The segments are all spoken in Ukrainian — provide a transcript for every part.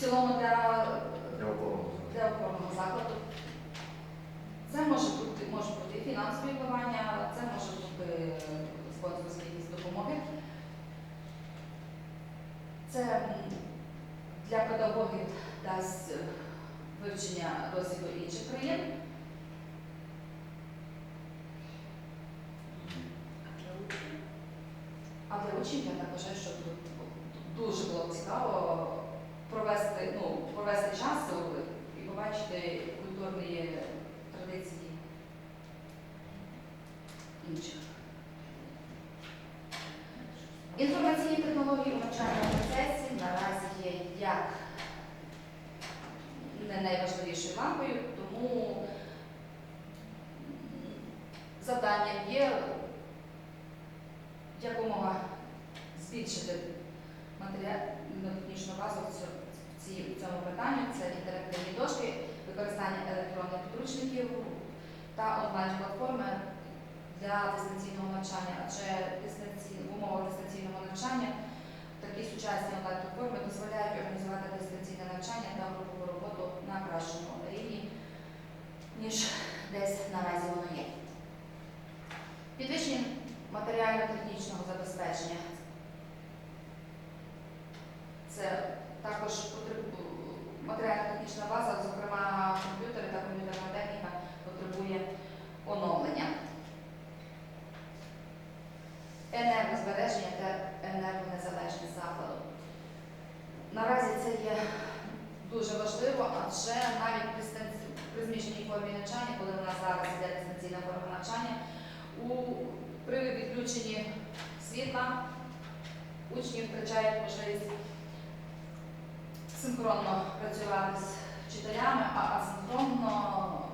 в цілому для, Для опорного для опорного закладу. Це може бути, може бути і фінансові вливання, це може бути спонсорські якісь допомоги. Це для педагогів дасть е, вивчення досвіду інших країн. А для учнів я так вважаю, що тут дуже було б цікаво провести, ну, провести час і побачити культурні традиції інших. Інформаційні технології у навчальному процесі наразі є як не найважливішою лампою, тому м, завданням є якомога збільшити матеріально-технічну базу в цьому питанні. Це інтерактивні дошки, використання електронних підручників та онлайн-платформи для дистанційного навчання, адже в умовах дистанційного навчання такі сучасні онлайн-платформи дозволяють організувати дистанційне навчання та групову роботу на кращому рівні, ніж десь наразі воно є. Підвищення матеріально-технічного забезпечення. Це також потребу- матеріально-технічна база, зокрема комп'ютери та комп'ютерна техніка, потребує оновлення. Енергозбереження та енергонезалежність закладу. Наразі це є дуже важливо, адже навіть при, станці- при змішаній формі навчання, коли у нас зараз йде дистанційна форма навчання, у, при відключенні світла учні втрачають можливість синхронно працювати з вчителями, а асинхронно,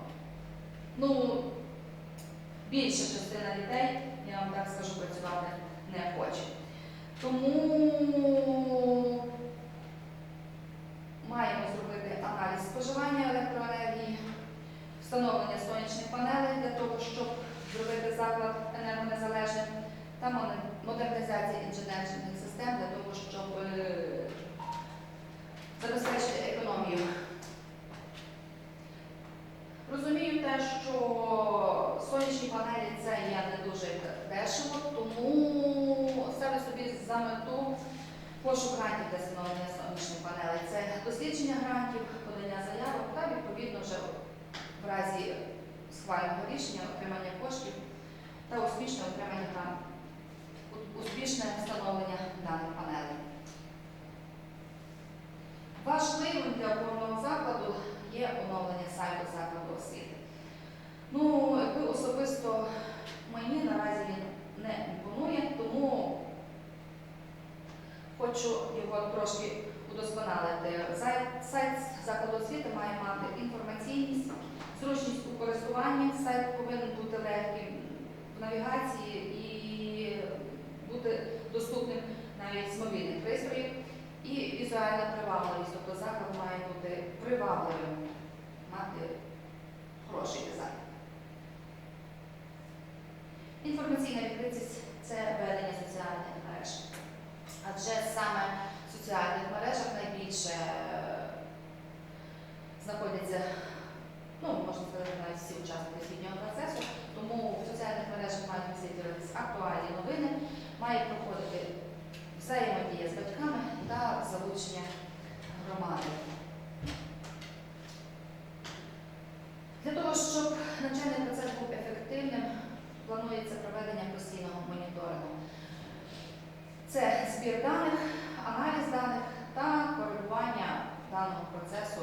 ну, більша частина дітей, я вам так скажу, працювати не хоче. Тому маємо зробити аналіз споживання електроенергії, встановлення сонячних панелей для того, щоб зробити заклад енергонезалежним, та модернізація інженерних систем для того, щоб е, забезпечити економію. Розумію те, що сонячні панелі це є не дуже дешево, тому ставлю собі за мету пошук грантів для встановлення сонячних панелей. Це дослідження грантів, подання заявок та відповідно вже в разі схвального рішення отримання коштів та успішне отримання гранту, у- успішне встановлення даних панелей. Важливим для опорного закладу є оновлення сайту закладу освіти. Ну, якби особисто мені наразі він не імпонує, тому хочу його трошки удосконалити. Сайт, сайт закладу освіти має мати інформаційність, зручність у користуванні. Сайт повинен бути легким в навігації і бути доступним навіть з мобільних пристроїв. І візуальна привабливість, тобто заклад має бути привабливим, мати хороший дизайн. Інформаційна відкритість це ведення соціальних мереж. Адже саме в соціальних мережах найбільше е, знаходяться, ну, можна сказати, навіть всі учасники освітнього процесу, тому в соціальних мережах мають висвітлюватися актуальні новини, має проходити взаємодія з батьками та залучення громади. Для того, щоб навчальний процес був ефективним, планується проведення постійного моніторингу. Це збір даних, аналіз даних та коригування даного процесу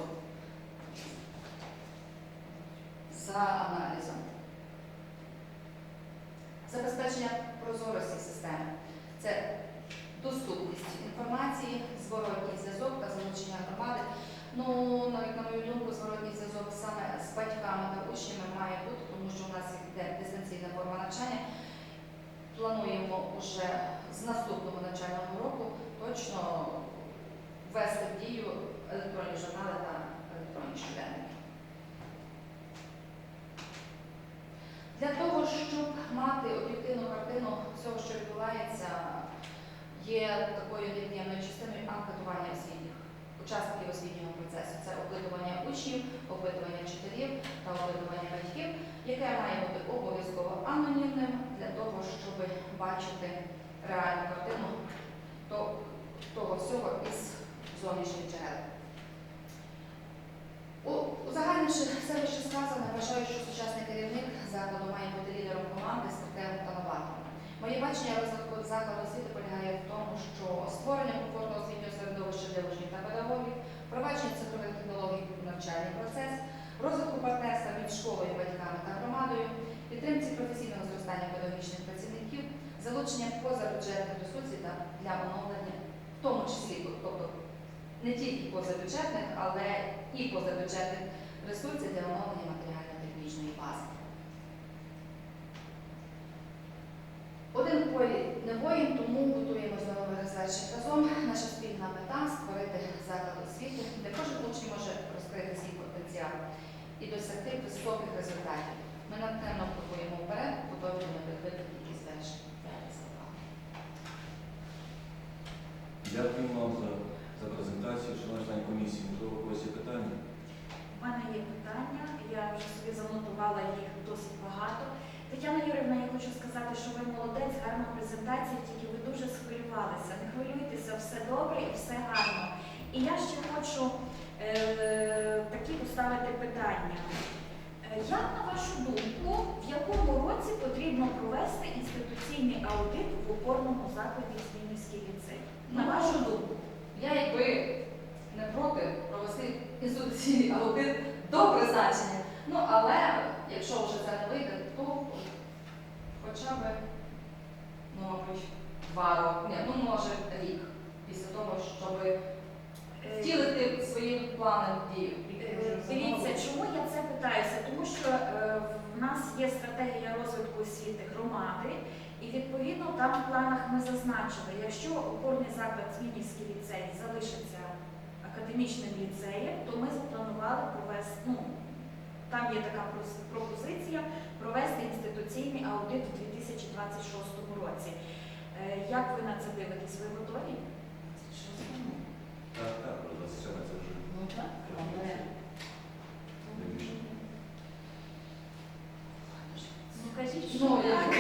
за аналізом. Забезпечення прозорості системи. Це доступність інформації, зворотній зв'язок та залучення громади. Ну, на, на мою думку, зворотній зв'язок саме з батьками та учнями має бути, тому що у нас йде дистанційна форма навчання. Плануємо вже з наступного навчального року точно ввести в дію електронні журнали та електронні щоденники. Для того, щоб мати об'єктивну картину всього, що відбувається, є такою невід'ємною частиною анкетування освітніх учасників освітнього процесу. Це опитування учнів, опитування вчителів та опитування батьків, яке має бути обов'язково анонімним для того, щоб бачити реальну картину того всього із зовнішніх джерел. Узагальнивши все вище сказане, вважаю, що сучасний керівник закладу має бути лідером Моє бачення розвитку закладу освіти полягає в тому, що створення комфортного освітнього середовища для учнів та педагогів, впровадження цифрових технологій у навчальний процес, розвитку партнерства між школою, батьками та громадою, підтримці професійного зростання педагогічних працівників, залучення позабюджетних ресурсів для оновлення, в тому числі, тобто не тільки позабюджетних, але і позабюджетних ресурсів для оновлення матеріально-технічної бази. Один в полі не воїн, тому готуємося до разом. Наша спільна мета створити заклад освіти, де кожен учень може розкрити свій потенціал і досягти високих результатів. Ми натхненно крокуємо вперед, готові до нових викликів і звершень. Дякую вам за, за презентацію. Шановні члени комісії, можливо, у когось є питання? У мене є питання, я вже собі занотувала їх досить багато. Тетяна Юрівна, я хочу сказати, що ви молодець, гарна презентація, дуже схвилювалися. Не хвилюйтеся, все добре і все гарно. І я ще хочу е, такі поставити питання. Е, Як на вашу думку, в якому році потрібно провести інституційний аудит в опорному закладі Змінівський ліцей? На Ну, вашу думку? Я якби не проти провести інституційний аудит до призначення. Ну, але якщо вже це не вийде, то хоча б, ну, мабуть, два роки, ні, ну може рік після того, щоб Е, втілити свої плани в дію. Е, Дивіться, чому я це питаюся? Тому що е, в нас є стратегія розвитку освіти громади, і відповідно там в планах ми зазначили, якщо опорний заклад Змінівський ліцей залишиться академічним ліцеєм, то ми запланували провести, ну, там є така пропозиція провести інституційний аудит у 2026 році. Е, Як ви на це дивитесь? Ви готові? Так, так, про 27 це вже Ну так, але найбільше. Ну кажіть, що Ну, так. якби,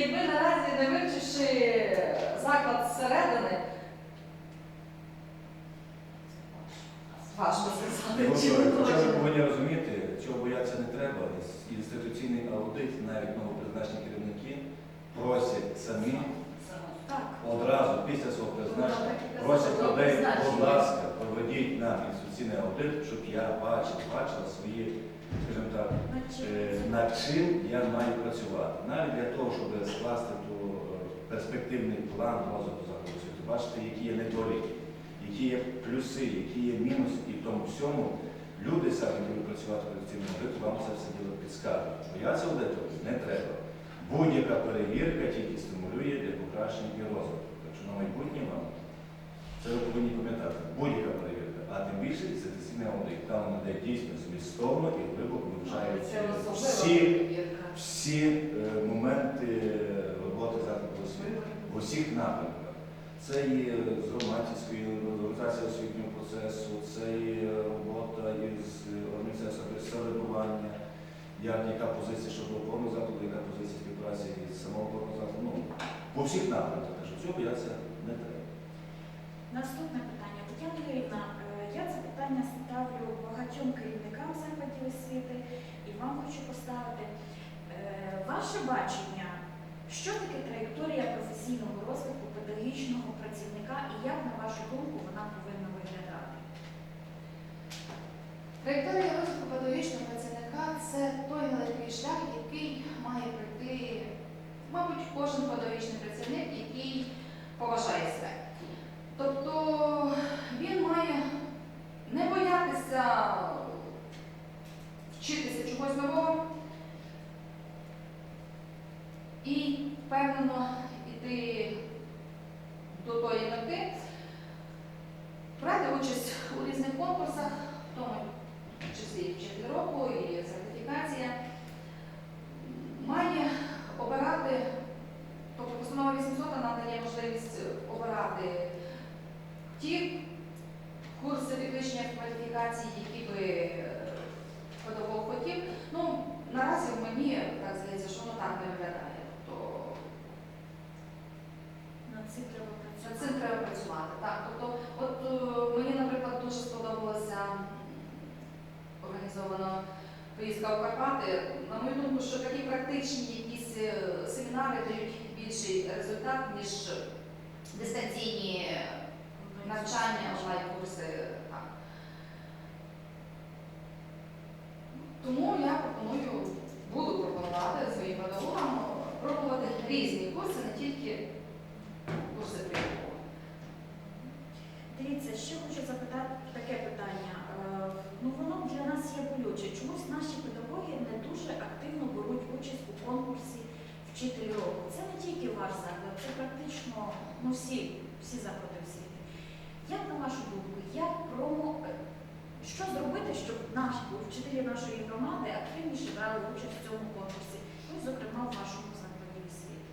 якби наразі не вивчивши заклад зсередини, важко сказати. чи Хоча ви повинні розуміти, цього боятися не треба. Інституційний аудит, навіть новопризначені керівники просять самі одразу після свого призначення, просять людей, будь ласка, проведіть нам інституційний аудит, щоб я бачив, бачила свої, скажімо так, Е, над чим я маю працювати. Навіть для того, щоб скласти перспективний план розвитку закладу освіти, бачити, які є недоліки, які є плюси, які є мінуси, і в тому всьому люди самі будуть працювати в колективному аудиту, вам це все діло підскажуть. Бояться аудиторів не треба. Будь-яка перевірка тільки стимулює для покращення і розвитку. Так що на майбутнє вам це ви повинні пам'ятати. Будь-яка перевірка, а тим більше інституційний аудит. Там де дійсно змістовно і глибоко вивчають всі всі е, моменти роботи закладу освіти в усіх напрямках. Це і з громадською організація освітнього процесу, це і робота із організацією самоврядування, як яка позиція щодо опорного закладу, яка позиція співпраці з самого опорного закладу. Ну, по всіх напрямках. Так що цього боятися не треба. Наступне питання. Тетяна Юрівна, е, я це питання ставлю багатьом керівникам закладів освіти і вам хочу поставити е, ваше бачення, що таке траєкторія професійного розвитку педагогічного працівника і як, на вашу думку, вона повинна виглядати? Траєкторія розвитку педагогічного працівника це той нелегкий шлях, який має пройти, мабуть, кожен педагогічний працівник, який поважає себе. Тобто він має не боятися вчитися чогось нового і впевнено йти до тої мети, брати участь у різних конкурсах, в тому числі і вчитель року, і сертифікація, має обирати, тобто постанова 800 нам дає можливість обирати ті курси. рекомендації, які би е, педагог хотів. Ну, наразі мені так здається, що воно так не виглядає. Тобто Над цим треба над працювати. цим треба працювати. Так, тобто, от е, мені, наприклад, дуже сподобалася м, організована поїздка в Карпати. На мою думку, що такі практичні якісь е, семінари дають більший результат, ніж дистанційні навчання, онлайн-курси. Тому я пропоную, буду пропонувати своїм педагогам пробувати різні курси, не тільки курси прийому. Дивіться, ще хочу запитати таке питання. Е, Ну воно для нас є болюче. Чомусь наші педагоги не дуже активно беруть участь у конкурсі вчитель року. Це не тільки ваш заклад, це практично ну, всі, всі заклади в світі. Як на вашу думку, як промо що зробити, щоб наші вчителі нашої громади активніше брали участь в цьому конкурсі, ну зокрема в вашому закладі освіти?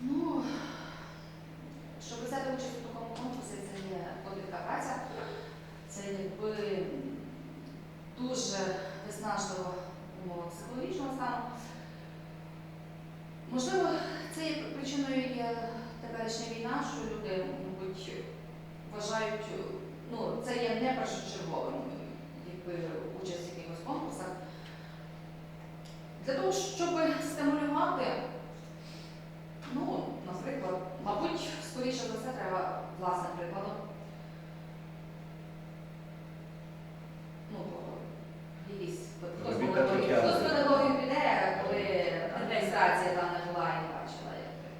Ну, щоб взяти участь у такому конкурсі, це є подвійка праця, це якби дуже виснажливо умова психологічного стану. Можливо, це причиною є теперішня війна, що люди, мабуть, вважають, ну, це є не першочерговим, якби участь в якихось конкурсах. Для того, щоб стимулювати Ну, наприклад, мабуть, скоріше за все треба власним прикладом. Ну, якісь хтось Робіть з так, педагогів- як я хтось з роблю. педагогів піде, коли адміністрація там не була і не бачила. як ви.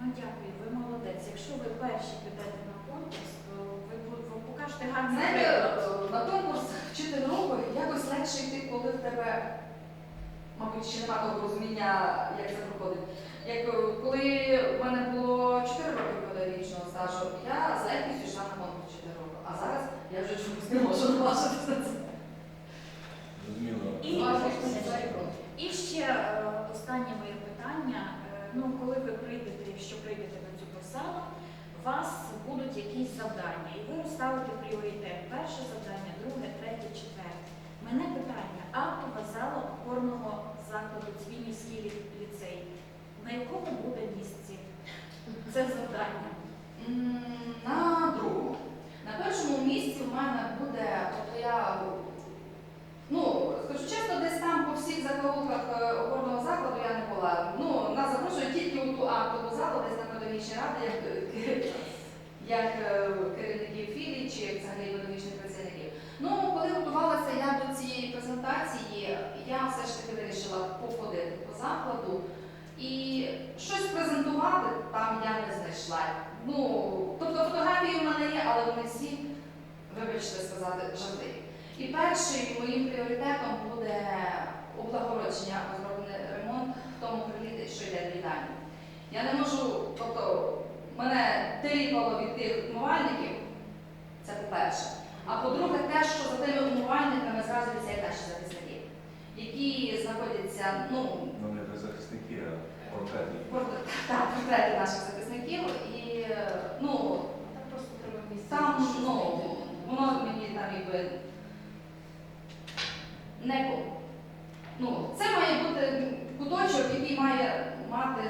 Ну, дякую, ви молодець. Якщо ви перші підете на конкурс, то ви, бу- ви покажете гарний Знаєте, приклад. на конкурс вчитель року якось легше йти, коли в тебе, мабуть, ще немає того розуміння, як це проходить. Як е, коли в мене було 4 роки педагогічного стажу, я з легкістю йшла на конкурс 4 роки, а зараз я вже чомусь Зрозуміло. І- І ще е, останнє моє питання. Е, Ну, коли ви прийдете, якщо прийдете на цю посаду, у вас будуть якісь завдання, і ви розставите пріоритет. Перше завдання, друге, третє, четверте. Мене питання, актова зала опорного закладу Цвінівський лі- ліцей. На якому буде місці це завдання? М, На другому. На першому місці в мене буде, ну, скажу чесно, десь там по всіх заколках е, опорного закладу я не була. Ну, нас запрошують тільки у ту актову залу, десь на педагогічній раді, як, як е, керівників філій чи взагалі педагогічних працівників. Ну, коли готувалася я до цієї презентації, я все ж таки вирішила походити по закладу. І щось презентувати там я не знайшла. Ну, тобто фотографії в мене є, але вони всі, вибачте сказати, жартові. І першим моїм пріоритетом буде облагородження, розроблений ремонт в тому крилі, що йде до їдальні. Я не можу, тобто мене тиліпало від тих умивальників, це по-перше. А по-друге, те, що за тими умивальниками зразу висять наші захисники, які знаходяться, ну, Ну, не захисники, а портрети. Портрет- Так, портрети наших захисників. І ну, Так просто треба місце. там ну, воно мені там якби не по- ну, це має бути куточок, який має мати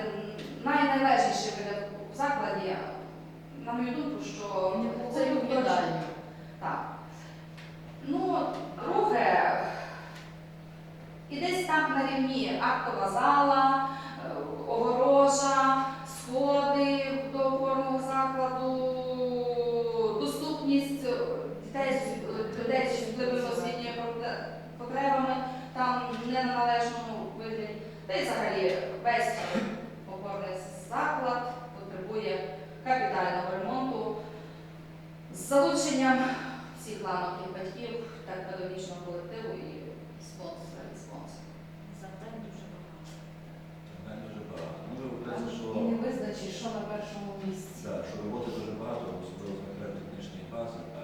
найналежніший вигляд в закладі. На мою думку, що це куточок. Так. Ну, друге, і десь там на рівні актова зала, е, огорожа, сходи до опорного закладу, доступність е, дітей з людей з особливими освітніми проте- потребами там не на належному вигляді. Та й взагалі весь опорний заклад потребує капітального ремонту з залученням всіх ланок і батьків та педагогічного колективу і спонсора і спонсора. Завдань дуже багато. Питань дуже багато. Може виходить, що, І не визначиш, що на першому місці. да, що роботи дуже багато, особливо з матеріально-технічної бази. А,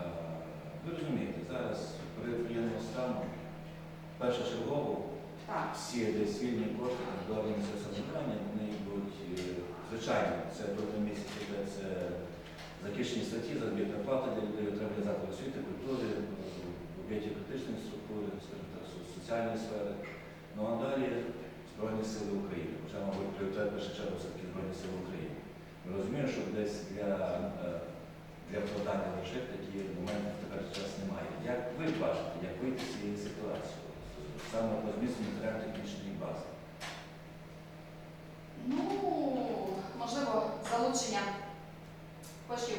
ви розумієте, зараз при воєнному стану першочергово Так. всі десь вільні кошти організації самоврядування, вони йдуть, е, звичайно, це місяці, де це захищені статті, заробітна плата для людей, отримання закладів освіти, культури, об'єктів критичної структури, так, соціальної сфери. Ну а далі Збройні Сили України. Хоча, мабуть, пріоритет в першу чергу все-таки Збройні Сили України. Ми розуміємо, що десь для, е, для вкладання грошей такі моменти в тепер час немає. Як ви бачите, як вийти з цієї ситуації? Саме по змісту матеріально-технічної бази. Ну, можливо, залучення коштів